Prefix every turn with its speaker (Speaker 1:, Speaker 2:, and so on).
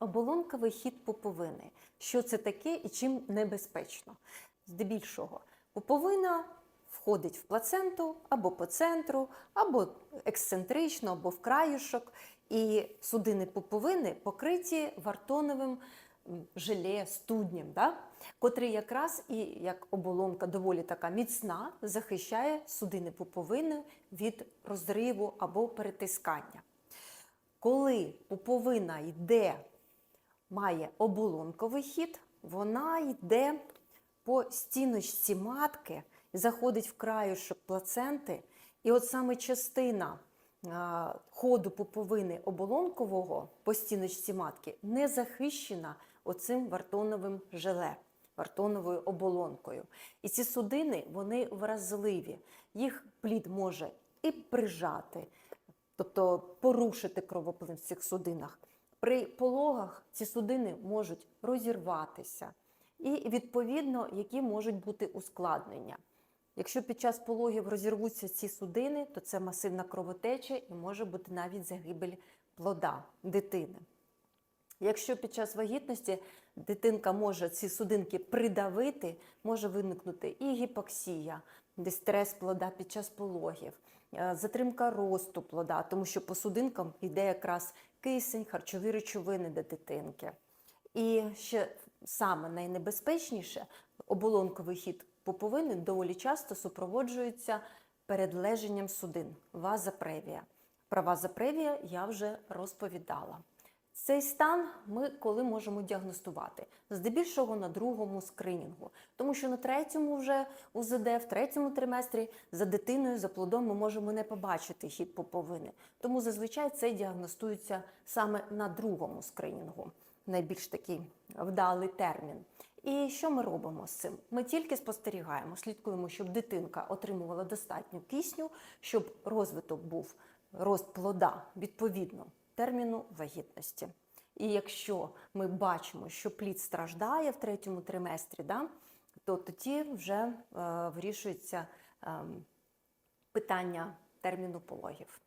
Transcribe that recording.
Speaker 1: Оболонковий хід пуповини. Що це таке і чим небезпечно? Здебільшого, пуповина входить в плаценту або по центру, або ексцентрично, або в краюшок. І судини пуповини покриті вартоновим желе, студнем, да? котрий якраз і як оболонка доволі така міцна, захищає судини пуповини від розриву або перетискання. Коли пуповина йде, має оболонковий хід, вона йде по стіночці матки, заходить в краюшок плаценти, і от саме частина ходу пуповини оболонкового по стіночці матки не захищена оцим вартоновим желе, вартоновою оболонкою. І ці судини вони вразливі. Їх плід може і прижати, тобто порушити кровоплин в цих судинах. При пологах ці судини можуть розірватися, і відповідно, які можуть бути ускладнення. Якщо під час пологів розірвуться ці судини, то це масивна кровотеча і може бути навіть загибель плода дитини. Якщо під час вагітності дитинка може ці судинки придавити, може виникнути і гіпоксія, дистрес плода під час пологів, е, затримка росту плода, тому що по судинкам йде якраз кисень, харчові речовини для дитинки. І ще саме найнебезпечніше оболонковий хід пуповини доволі часто супроводжується передлеженням судин вазапревія. Про вазопревія я вже розповідала. Цей стан ми коли можемо діагностувати? Здебільшого на другому скринінгу, тому що на третьому вже УЗД, в третьому триместрі за дитиною, за плодом ми можемо не побачити хід пуповини. Тому зазвичай це діагностується саме на другому скринінгу. Найбільш такий вдалий термін. І що ми робимо з цим? Ми тільки спостерігаємо, слідкуємо, щоб дитинка отримувала достатньо кисню, щоб розвиток був рост плода відповідно терміну вагітності. І якщо ми бачимо, що плід страждає в третьому триместрі, да, то тоді вже е, вирішується е, питання терміну пологів.